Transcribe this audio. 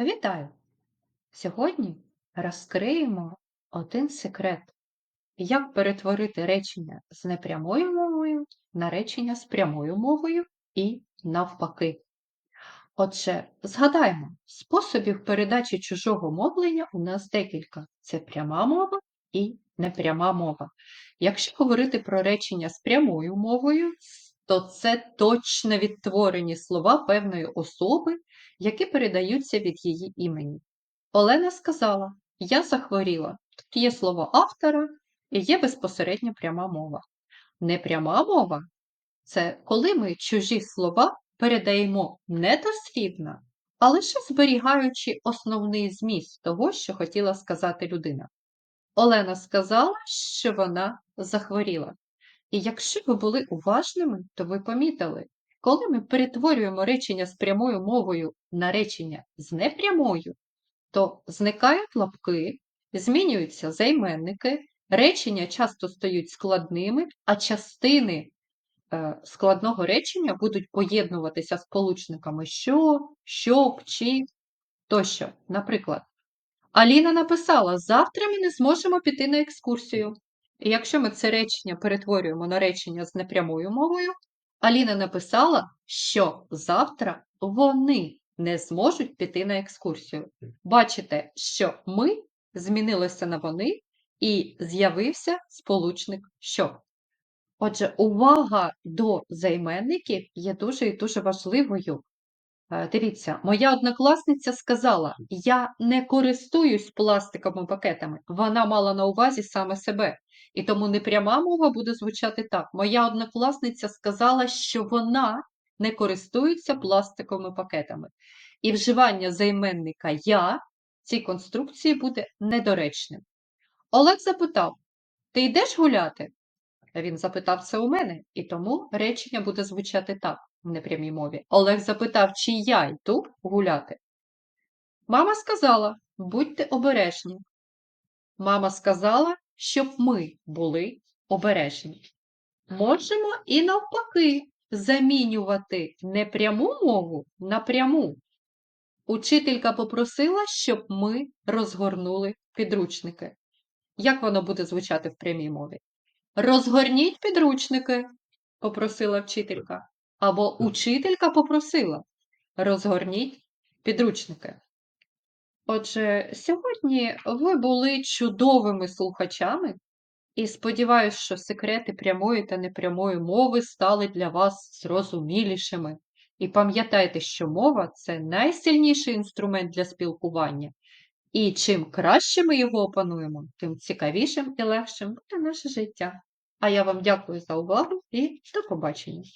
Вітаю! Сьогодні розкриємо один секрет, як перетворити речення з непрямою мовою на речення з прямою мовою і навпаки. Отже, згадаємо, способів передачі чужого мовлення у нас декілька: це пряма мова і непряма мова. Якщо говорити про речення з прямою мовою, то це точно відтворені слова певної особи, які передаються від її імені. Олена сказала: Я захворіла. Тут є слово автора і є безпосередньо пряма мова. Непряма мова це коли ми чужі слова передаємо не дослівно, а лише зберігаючи основний зміст того, що хотіла сказати людина. Олена сказала, що вона захворіла. І якщо ви були уважними, то ви помітили, коли ми перетворюємо речення з прямою мовою на речення з непрямою, то зникають лапки, змінюються займенники, речення часто стають складними, а частини е, складного речення будуть поєднуватися сполучниками що, щоб, чи тощо. Наприклад, Аліна написала: завтра ми не зможемо піти на екскурсію. І якщо ми це речення перетворюємо на речення з непрямою мовою, Аліна написала, що завтра вони не зможуть піти на екскурсію. Бачите, що ми змінилося на вони і з'явився сполучник що. Отже, увага до займенників є дуже і дуже важливою. Е, Дивіться, моя однокласниця сказала: я не користуюсь пластиковими пакетами. Вона мала на увазі саме себе. І тому непряма мова буде звучати так: моя однокласниця сказала, що вона не користується пластиковими пакетами. І вживання займенника я цій конструкції буде недоречним. Олег запитав: Ти йдеш гуляти? Він запитав це у мене, і тому речення буде звучати так в непрямій мові. Олег запитав, чи я йду гуляти. Мама сказала, будьте обережні. Мама сказала, щоб ми були обережні. Можемо і навпаки замінювати непряму мову на пряму. Учителька попросила, щоб ми розгорнули підручники. Як воно буде звучати в прямій мові? Розгорніть підручники, попросила вчителька. Або учителька попросила розгорніть підручники. Отже, сьогодні ви були чудовими слухачами, і сподіваюся, що секрети прямої та непрямої мови стали для вас зрозумілішими. І пам'ятайте, що мова це найсильніший інструмент для спілкування. І чим краще ми його опануємо, тим цікавішим і легшим буде наше життя. А я вам дякую за увагу і до побачення!